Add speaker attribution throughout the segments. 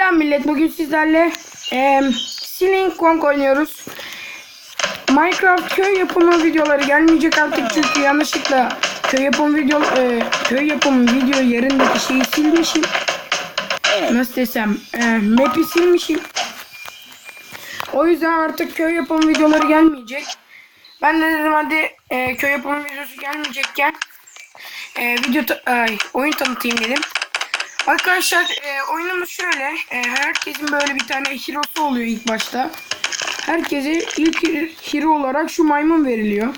Speaker 1: Selam millet. Bugün sizlerle eee Ceiling Kong oynuyoruz. Minecraft köy yapımı videoları gelmeyecek artık çünkü yanlışlıkla köy yapımı video eee, köy yapımı video yerindeki şeyi silmişim. Nasıl desem eee map'i silmişim. O yüzden artık köy yapımı videoları gelmeyecek. Ben de dedim hadi eee, köy yapımı videosu gelmeyecekken eee, video ta- ay, oyun tanıtayım dedim. Arkadaşlar e, oyunumuz şöyle. E, herkesin böyle bir tane hero'su oluyor ilk başta. Herkese ilk hero olarak şu maymun veriliyor.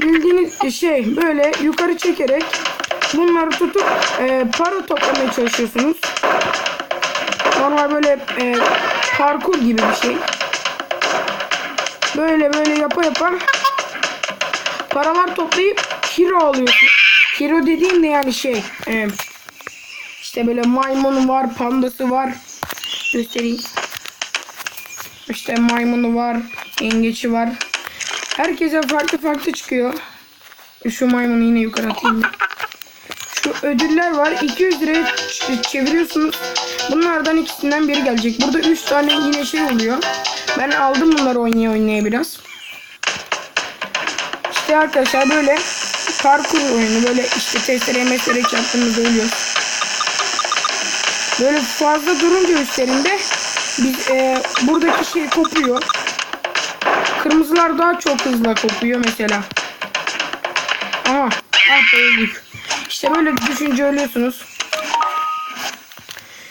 Speaker 1: Bildiğiniz şey böyle yukarı çekerek bunları tutup e, para toplamaya çalışıyorsunuz. Normal böyle e, parkur gibi bir şey. Böyle böyle yapa yapa paralar toplayıp hero alıyorsun. Hero dediğim de yani şey e, işte böyle maymunu var, pandası var. Göstereyim. İşte maymunu var, yengeci var. Herkese farklı farklı çıkıyor. Şu maymunu yine yukarı atayım. Şu ödüller var. 200 liraya çeviriyorsunuz. Bunlardan ikisinden biri gelecek. Burada 3 tane yine şey oluyor. Ben aldım bunları oynaya oynaya biraz. İşte arkadaşlar böyle parkur oyunu. Böyle işte testere mestere çarptığımızda ölüyor. Böyle fazla durunca üstlerinde biz e, buradaki şey kopuyor. Kırmızılar daha çok hızlı kopuyor mesela. Aha. Ah öldük. İşte böyle düşünce ölüyorsunuz.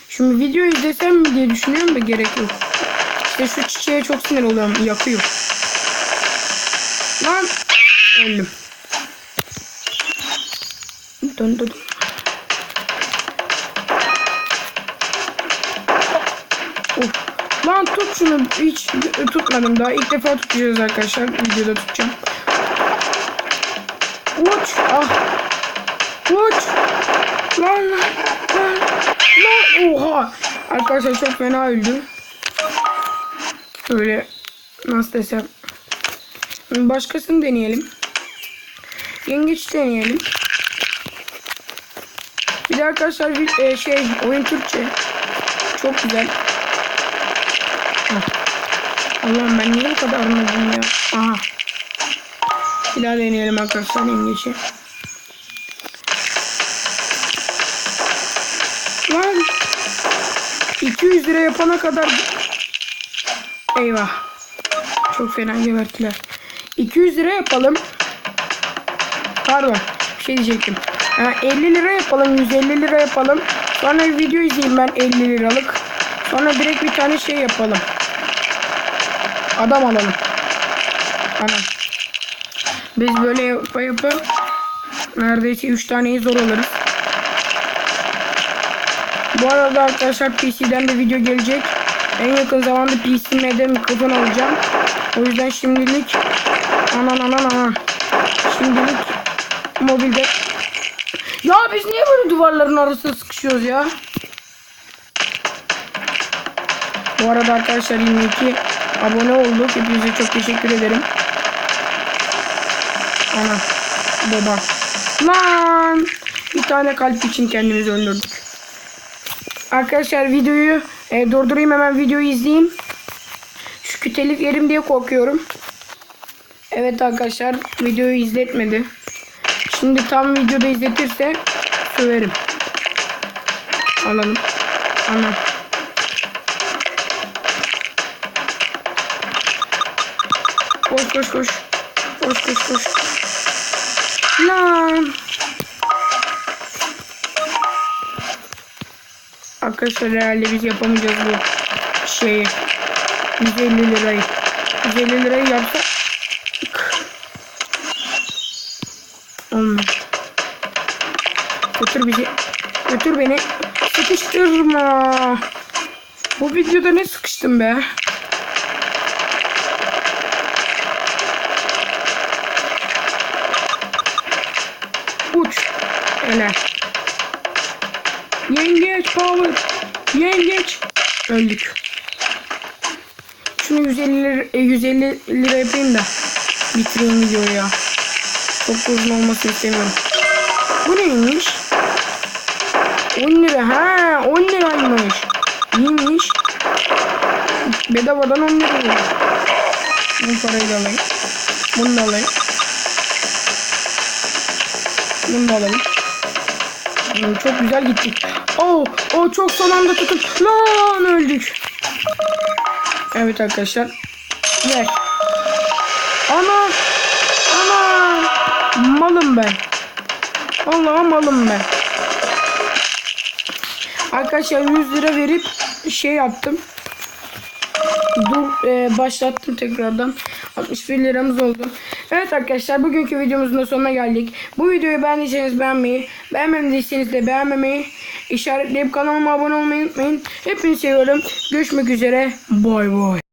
Speaker 1: Şimdi video izlesem mi diye düşünüyorum da gerek yok. İşte şu çiçeğe çok sinir oluyorum. Yakıyor. Lan. Öldüm. Dön dön. Lan tut şunu. Hiç tutmadım daha. İlk defa tutacağız arkadaşlar. Videoda tutacağım. Uç. Ah. Uç. Lan lan. Lan. Oha. Arkadaşlar çok fena öldü. Böyle nasıl desem. Başkasını deneyelim. Yengeç deneyelim. Bir de arkadaşlar bir, e, şey oyun Türkçe. Çok güzel. Allah'ım ben niye bu kadar anladım ya? Aha. Bir daha deneyelim arkadaşlar yengeçi. Lan. 200 lira yapana kadar Eyvah. Çok fena gebertiler. 200 lira yapalım. Pardon. Bir şey diyecektim. Ha, 50 lira yapalım. 150 lira yapalım. Sonra bir video izleyeyim ben 50 liralık. Sonra direkt bir tane şey yapalım. Adam alalım. Anam. Biz böyle yapa yapa neredeyse 3 taneyi zor alırız. Bu arada arkadaşlar PC'den de video gelecek. En yakın zamanda PC'mde mikrofon alacağım. O yüzden şimdilik anan anan anan. Şimdilik mobilde. Ya biz niye böyle duvarların arasında sıkışıyoruz ya? Bu arada arkadaşlar 22 abone olduk. Hepinize çok teşekkür ederim. Ana. Baba. Lan. Bir tane kalp için kendimizi öldürdük. Arkadaşlar videoyu e, durdurayım hemen videoyu izleyeyim. Şu telif yerim diye korkuyorum. Evet arkadaşlar videoyu izletmedi. Şimdi tam videoda izletirse söverim. Alalım. Ana. Koş koş koş. Koş koş. Lan. Arkadaşlar herhalde biz yapamayacağız bu şeyi. 150 lirayı. 150 lirayı yapsak olmaz. Götür bizi. Götür beni. Sıkıştırma. Bu videoda ne sıkıştım be? Öyle. Yengeç power. Yengeç. Öldük. Şunu 150 lira, e, 150 lira yapayım da bitireyim videoyu ya. Çok uzun olmasını istemiyorum. Bu neymiş? 10 lira. Ha 10 liraymış. Bedavadan 10 lira. Bu parayı da alayım. Bunu da alayım. Bunu da alayım. Çok güzel gittik. Oo, o çok son anda tutun. Lan öldük. Evet arkadaşlar. Ver. Ana. Ana. Malım ben. Vallahi malım ben. Arkadaşlar 100 lira verip şey yaptım. Dur e, başlattım tekrardan. 61 liramız oldu. Evet arkadaşlar bugünkü videomuzun da sonuna geldik. Bu videoyu beğendiyseniz beğenmeyi, beğenmediyseniz de beğenmemeyi, işaretleyip kanalıma abone olmayı unutmayın. Hepinizi seviyorum. Görüşmek üzere. Bay bay.